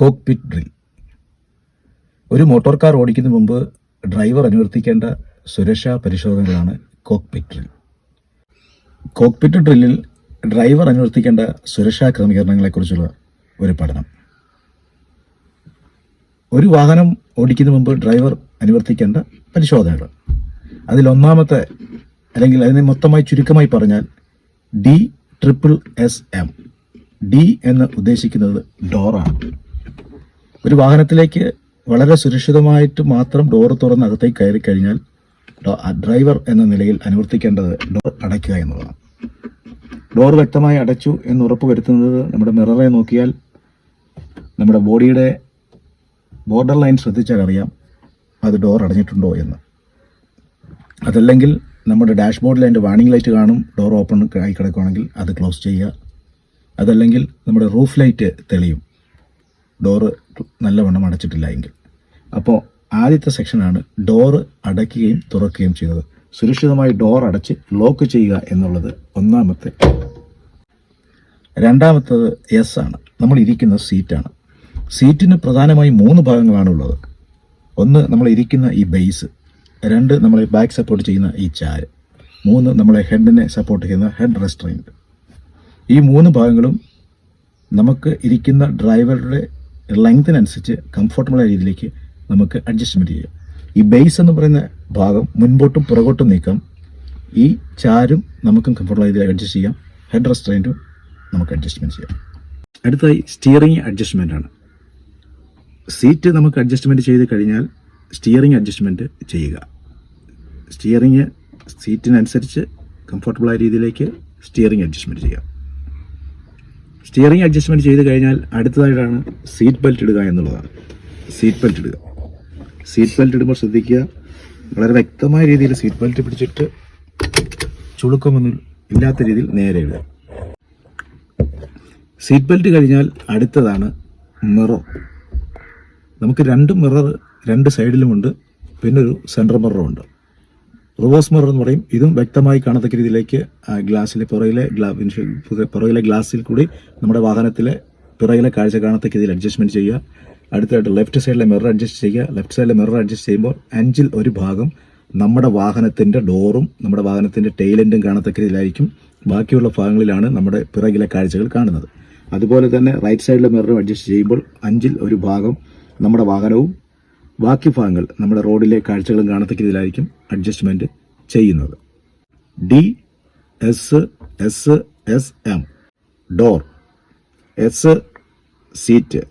Cockpit drill ഒരു motor car ഓടിക്കുന്ന മുമ്പ് ഡ്രൈവർ അനുവർത്തിക്കേണ്ട സുരക്ഷാ പരിശോധനകളാണ് കോക്പിറ്റ് ഡ്രിൽ കോക്പിറ്റ് ഡ്രില്ലിൽ ഡ്രൈവർ അനുവർത്തിക്കേണ്ട സുരക്ഷാ ക്രമീകരണങ്ങളെക്കുറിച്ചുള്ള ഒരു പഠനം. ഒരു വാഹനം ഓടിക്കുന്ന മുമ്പ് ഡ്രൈവർ അനുവർത്തിക്കേണ്ട പരിശോധനകൾ. അതിലൊന്നാമത്തെ അല്ലെങ്കിൽ അതിനെ മൊത്തമായി ചുരുക്കമായി പറഞ്ഞാൽ D triple S M D എന്ന് ഉദ്ദേശിക്കുന്നത് ഡോറാണ് ഒരു വാഹനത്തിലേക്ക് വളരെ സുരക്ഷിതമായിട്ട് മാത്രം ഡോർ തുറന്ന് അകത്തേക്ക് കയറി കഴിഞ്ഞാൽ ഡ്രൈവർ എന്ന നിലയിൽ അനുവർത്തിക്കേണ്ടത് ഡോർ അടയ്ക്കുക എന്നുള്ളതാണ് ഡോർ വ്യക്തമായി അടച്ചു എന്ന് ഉറപ്പ് വരുത്തുന്നത് നമ്മുടെ മിററെ നോക്കിയാൽ നമ്മുടെ ബോഡിയുടെ ബോർഡർ ലൈൻ ശ്രദ്ധിച്ചാൽ അറിയാം അത് ഡോർ അടഞ്ഞിട്ടുണ്ടോ എന്ന്. അതല്ലെങ്കിൽ നമ്മുടെ ഡാഷ്ബോർഡിൽ അതിന്റെ വാണിംഗ് ലൈറ്റ് കാണും ഡോർ ഓപ്പൺ ആയി കിടക്കുകയാണെങ്കിൽ അത് ക്ലോസ് ചെയ്യുക. അതല്ലെങ്കിൽ നമ്മുടെ റൂഫ് ലൈറ്റ് തെളിയും. ഡോറ് നല്ലവണ്ണം അടച്ചിട്ടില്ല എങ്കിൽ. അപ്പോൾ ആദ്യത്തെ സെക്ഷനാണ് ഡോറ് അടയ്ക്കുകയും തുറക്കുകയും ചെയ്യുന്നത്. സുരക്ഷിതമായി ഡോർ അടച്ച് ലോക്ക് ചെയ്യുക എന്നുള്ളത് ഒന്നാമത്തെ. രണ്ടാമത്തത് എസ് ആണ്. നമ്മൾ ഇരിക്കുന്ന സീറ്റാണ് സീറ്റിന് പ്രധാനമായും മൂന്ന് ഭാഗങ്ങളാണ് ഉള്ളത്. ഒന്ന് നമ്മൾ ഇരിക്കുന്ന ഈ ബേസ് രണ്ട് നമ്മളെ ബാക്ക് സപ്പോർട്ട് ചെയ്യുന്ന ഈ ചാര് മൂന്ന് നമ്മളെ ഹെഡിനെ സപ്പോർട്ട് ചെയ്യുന്ന ഹെഡ് റെസ്ട്രെയിന്റ് ഈ മൂന്ന് ഭാഗങ്ങളും നമുക്ക് ഇരിക്കുന്ന ഡ്രൈവറുടെ ലെങ്തിനനുസരിച്ച് കംഫർട്ടബിളായ രീതിയിലേക്ക് നമുക്ക് അഡ്ജസ്റ്റ്മെന്റ് ചെയ്യാം. ഈ ബേസ് എന്ന് പറയുന്ന ഭാഗം മുൻപോട്ടും പുറകോട്ടും നീക്കാം. ഈ ചാരും നമുക്കും കംഫർട്ടബിൾ രീതിയിൽ അഡ്ജസ്റ്റ് ചെയ്യാം. ഹെഡ് റെസ്റ്റോറന്റും നമുക്ക് അഡ്ജസ്റ്റ്മെന്റ് ചെയ്യാം. അടുത്തതായി സ്റ്റിയറിംഗ് അഡ്ജസ്റ്റ്മെന്റ് ആണ്. സീറ്റ് നമുക്ക് അഡ്ജസ്റ്റ്മെന്റ് ചെയ്ത് കഴിഞ്ഞാൽ സ്റ്റിയറിംഗ് അഡ്ജസ്റ്റ്മെന്റ് ചെയ്യുക. സ്റ്റിയറിംഗ് സീറ്റിനനുസരിച്ച് കംഫർട്ടബിളായ രീതിയിലേക്ക് സ്റ്റിയറിംഗ് അഡ്ജസ്റ്റ്മെന്റ് ചെയ്യാം. സ്റ്റിയറിംഗ് അഡ്ജസ്റ്റ്മെന്റ് ചെയ്ത് കഴിഞ്ഞാൽ അടുത്തതായിട്ടാണ് സീറ്റ് ബെൽറ്റ് ഇടുക എന്നുള്ളതാണ്. സീറ്റ് ബെൽറ്റ് ഇടുക. സീറ്റ് ബെൽറ്റ് ഇടുമ്പോൾ ശ്രദ്ധിക്കുക. വളരെ വ്യക്തമായ രീതിയിൽ സീറ്റ് ബെൽറ്റ് പിടിച്ചിട്ട് ചുളുക്കമൊന്നും ഇല്ലാത്ത രീതിയിൽ നേരെ ഇടുക. സീറ്റ് ബെൽറ്റ് കഴിഞ്ഞാൽ അടുത്തതാണ് മിറർ നമുക്ക് രണ്ട് മിറർ രണ്ട് സൈഡിലുമുണ്ട് പിന്നെ ഒരു സെൻട്രൽ മിററും ഉണ്ട്. റിവേഴ്സ് മിറർ എന്ന് പറയും. ഇതും വ്യക്തമായി കാണത്തക്ക രീതിയിലേക്ക് ഗ്ലാസ്സിലെ പുറകിലെ ഗ്ലാ ഇൻഷു- പുറകിലെ ഗ്ലാസ്സിൽ കൂടി നമ്മുടെ വാഹനത്തിലെ പിറകിലെ കാഴ്ച കാണത്തക്ക രീതിയിൽ അഡ്ജസ്റ്റ്മെന്റ് ചെയ്യുക. അടുത്തതായിട്ട് ലെഫ്റ്റ് സൈഡിലെ മിറർ അഡ്ജസ്റ്റ് ചെയ്യുക. ലെഫ്റ്റ് സൈഡിലെ മിറർ അഡ്ജസ്റ്റ് ചെയ്യുമ്പോൾ അഞ്ചിൽ ഒരു ഭാഗം നമ്മുടെ വാഹനത്തിന്റെ ഡോറും നമ്മുടെ വാഹനത്തിന്റെ ടെയിലെൻഡും കാണത്തക്ക രീതിയിലായിരിക്കും. ബാക്കിയുള്ള ഭാഗങ്ങളിലാണ് നമ്മുടെ പിറകിലെ കാഴ്ചകൾ കാണുന്നത്. അതുപോലെ തന്നെ റൈറ്റ് സൈഡിലെ മിററും അഡ്ജസ്റ്റ് ചെയ്യുമ്പോൾ അഞ്ചിൽ ഒരു ഭാഗം നമ്മുടെ വാഹനവും ബാക്കി ഭാഗങ്ങൾ നമ്മുടെ റോഡിലെ കാഴ്ചകളും കാണത്തക്ക രീതിയിലായിരിക്കും അഡ്ജസ്റ്റ്മെന്റ് ചെയ്യുന്നത്. D S S S M door S seat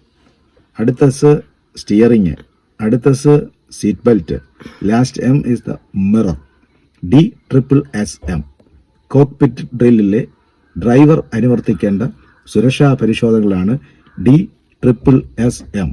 അടുത്ത എസ് സ്റ്റിയറിങ് അടുത്ത S seat belt last M is the mirror D triple S M cockpit ഡ്രില്ലിലെ driver അനുവർത്തിക്കേണ്ട സുരക്ഷാ പരിശോധനകളാണ് ഡി ട്രിപ്പിൾ എസ് എം